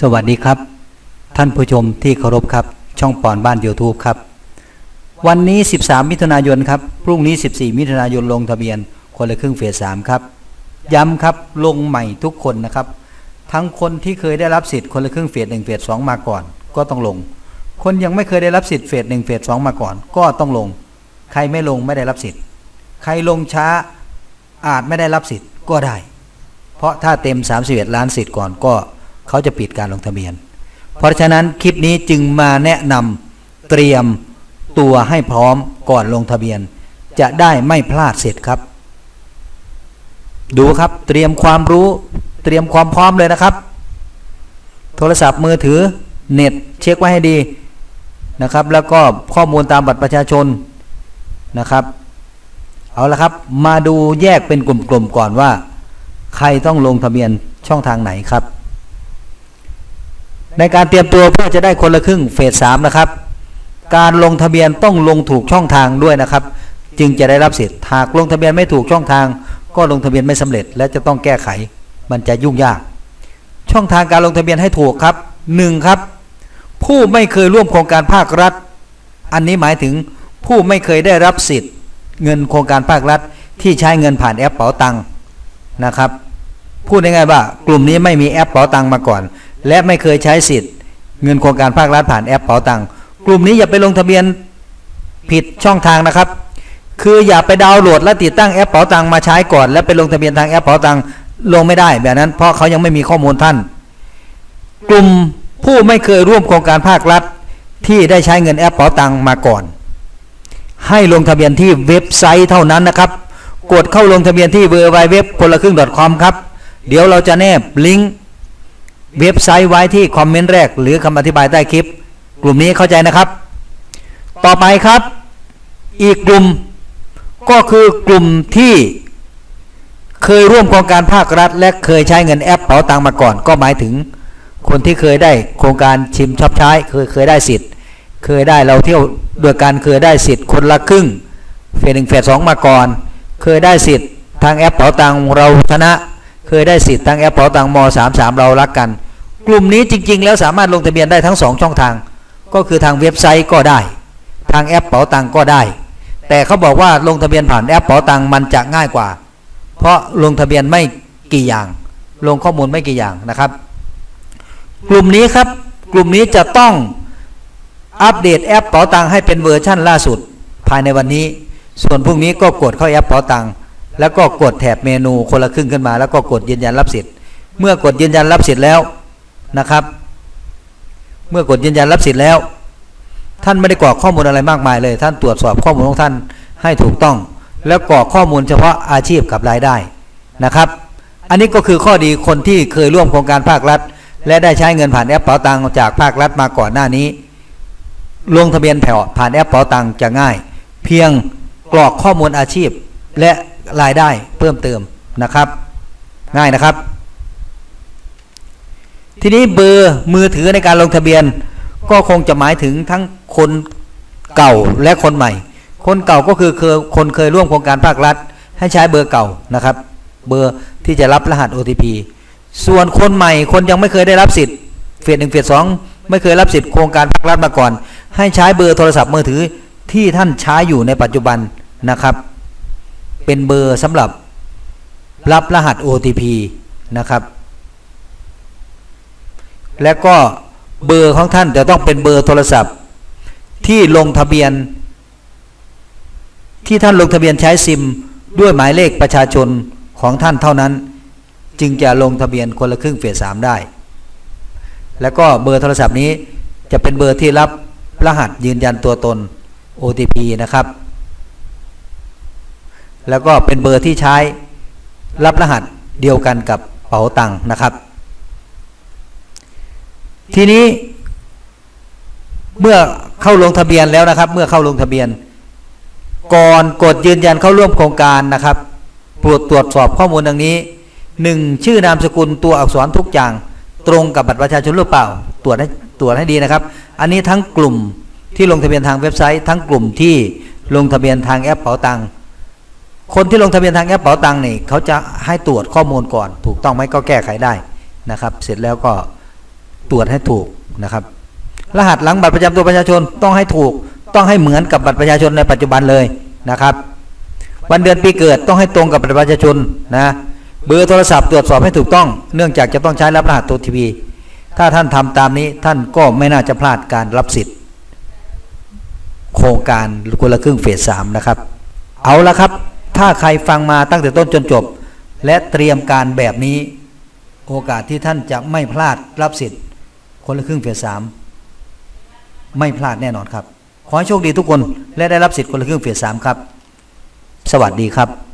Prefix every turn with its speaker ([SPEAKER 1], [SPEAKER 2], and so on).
[SPEAKER 1] สวัสดีครับ ท่านผู้ชมที่เคารพครับ ช่องปอนบ้าน YouTube ครับ วันนี้ 13 มิถุนายนครับ พรุ่งนี้ 14 มิถุนายนลงทะเบียนคนละครึ่งเฟส3ครับ ย้ำครับลงใหม่ทุกคนนะครับ ทั้งคนที่เคยได้รับสิทธิ์คนละครึ่งเฟส1เฟส2มาก่อน ก็ต้องลง คนยังไม่เคยได้รับสิทธิ์เฟส1เฟส2มาก่อน ก็ต้องลง ใครไม่ลงไม่ได้รับสิทธิ์ ใครลงช้าอาจไม่ได้รับสิทธิ์ก็ได้ เพราะถ้าเต็ม 31 ล้านสิทธิ์ก่อนก็ เขาจะปิดการลงทะเบียน เพราะฉะนั้นคลิปนี้จึงมาแนะนำเตรียมตัวให้พร้อมก่อนลงทะเบียน จะได้ไม่พลาดเสิทธิ์ครับ ดูครับเตรียมความรู้เตรียมความพร้อมเลยนะครับ โทรศัพท์มือถือเน็ตเช็คไว้ให้ดีนะครับ แล้วก็ข้อมูลตามบัตรประชาชนนะครับ เอาละครับ มาดูแยกเป็นกลุ่มๆก่อนว่า ใครต้องลงทะเบียนช่องทางไหนครับ ในการเตรียมตัวเพื่อจะได้คนละครึ่งเฟสสามนะครับ การลงทะเบียนต้องลงถูกช่องทางด้วยนะครับ จึงจะได้รับสิทธิ์หากลงทะเบียนไม่ถูกช่องทาง ก็ลงทะเบียนไม่สำเร็จ และจะต้องแก้ไข มันจะยุ่งยาก ช่องทางการลงทะเบียนให้ถูกครับหนึ่งครับ ผู้ไม่เคยร่วมโครงการภาครัฐ อันนี้หมายถึงผู้ไม่เคยได้รับสิทธิ์ เงินโครงการภาครัฐ ที่ใช้เงินผ่านแอปเป๋าตังค์นะครับพูดง่ายๆว่ากลุ่มนี้ไม่มีแอปเป๋าตังมาก่อน และไม่เคยใช้สิทธิ์ เงินโครงการภาครัฐผ่านแอปเป๋าตังค์กลุ่มนี้อย่าไปลงทะเบียนผิดช่องทางนะครับ คืออย่าไปดาวน์โหลดและติดตั้งแอปเป๋าตังค์มาใช้ก่อน แล้วไปลงทะเบียนทางแอปเป๋าตังค์ลงไม่ได้แบบนั้นเพราะเขายังไม่มีข้อมูลท่าน กลุ่มผู้ไม่เคยร่วมโครงการภาครัฐที่ได้ใช้เงินแอปเป๋าตังค์มาก่อน ให้ลงทะเบียนที่เว็บไซต์เท่านั้นนะครับ กดเข้าลงทะเบียนที่ w w w คนละครึ่ง .com ครับ เดี๋ยวเราจะแนบลิงก์ เว็บไซต์ไว้ที่คอมเมนต์แรก หรือคำอธิบายใต้คลิป กลุ่มนี้เข้าใจนะครับ ต่อไปครับ อีกกลุ่มก็คือกลุ่มที่เคยร่วมโครงการภาครัฐ และเคยใช้เงินแอปเป๋าตังมาก่อน ก็หมายถึงคนที่เคยได้โครงการชิมชอบใช้เคยเคยได้สิทธิ์ เคยได้เราเที่ยวด้วยกันเคยได้สิทธิ์คนละครึ่งเฟสหนึ่งเฟสสองมาก่อน เคยได้สิทธิ์ทางแอปเป๋าตังเราชนะ เคยได้สิทธิ์ทางแอปเป๋าตังมสามสามเรารักกัน กลุ่มนี้จริง ๆ แล้วสามารถลงทะเบียนได้ทั้งสองช่องทาง ก็คือทางเว็บไซต์ก็ได้ ทางแอปเป๋าตังก็ได้ แต่เขาบอกว่าลงทะเบียนผ่านแอปเป๋าตังมันจะง่ายกว่า เพราะลงทะเบียนไม่กี่อย่าง ลงข้อมูลไม่กี่อย่างนะครับ กลุ่มนี้ครับกลุ่มนี้จะต้องอัปเดตแอปเป๋าตังให้เป็นเวอร์ชั่นล่าสุดภายในวันนี้ ส่วนพรุ่งนี้ก็กดเข้าแอปเป๋าตังแล้วก็กดแถบเมนูคนละครึ่งขึ้นมา แล้วก็กดยืนยันรับสิทธิ์ เมื่อกดยืนยันรับสิทธิ์แล้ว นะครับ เมื่อกดยืนยันรับสิทธิ์แล้ว ท่านไม่ได้กรอกข้อมูลอะไรมากมายเลย ท่านตรวจสอบข้อมูลของท่านให้ถูกต้อง แล้วกรอกข้อมูลเฉพาะอาชีพกับรายได้นะครับ อันนี้ก็คือข้อดีคนที่เคยร่วมโครงการภาครัฐ และได้ใช้เงินผ่านแอปเป๋าตังจากภาครัฐมาก่อนหน้านี้ ลงทะเบียนแผ่ผ่านแอปเป๋าตังจะง่าย เพียงกรอกข้อมูลอาชีพและรายได้เพิ่มเติมนะครับ ง่ายนะครับ ทีนี้เบอร์มือถือในการลงทะเบียน ก็คงจะหมายถึงทั้งคนเก่าและคนใหม่ คนเก่าก็คือเคยคนเคยร่วมโครงการภาครัฐ ให้ใช้เบอร์เก่านะครับ เบอร์ที่จะรับรหัส OTP ส่วนคนใหม่คนยังไม่เคยได้รับสิทธิ์เฟสหนึ่งเฟสสองไม่เคยรับสิทธิ์โครงการภาครัฐมาก่อน ให้ใช้เบอร์โทรศัพท์มือถือที่ท่านใช้อยู่ในปัจจุบันนะครับ เป็นเบอร์สำหรับรับรหัส OTP นะครับ และก็เบอร์ของท่านจะต้องเป็นเบอร์โทรศัพท์ ที่ลงทะเบียน ที่ท่านลงทะเบียนใช้ซิมด้วยหมายเลขประชาชนของท่านเท่านั้น จึงจะลงทะเบียนคนละครึ่งเฟสสามได้ แล้วก็เบอร์โทรศัพท์นี้จะเป็นเบอร์ที่รับรหัสยืนยันตัวตน OTP นะครับ แล้วก็เป็นเบอร์ที่ใช้รับรหัสเดียวกันกับเป๋าตังค์นะครับ ทีนี้ เมื่อเข้าลงทะเบียนแล้วนะครับ เมื่อเข้าลงทะเบียน ก่อนกดยืนยันเข้าร่วมโครงการนะครับโปรดตรวจสอบข้อมูลดังนี้หนึ่งชื่อนามสกุลตัวอักษรทุกอย่าง ตรงกับบัตรประชาชนหรือเปล่า ตรวจให้ตรวจให้ดีนะครับ อันนี้ทั้งกลุ่มที่ลงทะเบียนทางเว็บไซต์ ทั้งกลุ่มที่ลงทะเบียนทางแอปเป๋าตังค์คนที่ลงทะเบียนทางแอปเป๋าตังค์นี่เขาจะให้ตรวจข้อมูลก่อน ถูกต้องไหมก็แก้ไขได้นะครับ เสร็จแล้วก็ ตรวจให้ถูกนะครับ รหัสหลังบัตรประจำตัวประชาชนต้องให้ถูก ต้องให้เหมือนกับบัตรประชาชนในปัจจุบันเลยนะครับ วันเดือนปีเกิดต้องให้ตรงกับบัตรประชาชนนะเบอร์โทรศัพท์ตรวจสอบให้ถูกต้อง เนื่องจากจะต้องใช้รับรหัสตัวทีวีถ้าท่านทำตามนี้ท่านก็ไม่น่าจะพลาดการรับสิทธิ์ โครงการคนละครึ่งเฟสสามนะครับ เอาละครับ ถ้าใครฟังมาตั้งแต่ต้นจนจบ และเตรียมการแบบนี้ โอกาสที่ท่านจะไม่พลาดรับสิทธิ์ คนละครึ่งเฟสสามไม่พลาดแน่นอนครับ ขอให้โชคดีทุกคนและได้รับสิทธิ์คนละครึ่งเฟสสามครับ สวัสดีครับ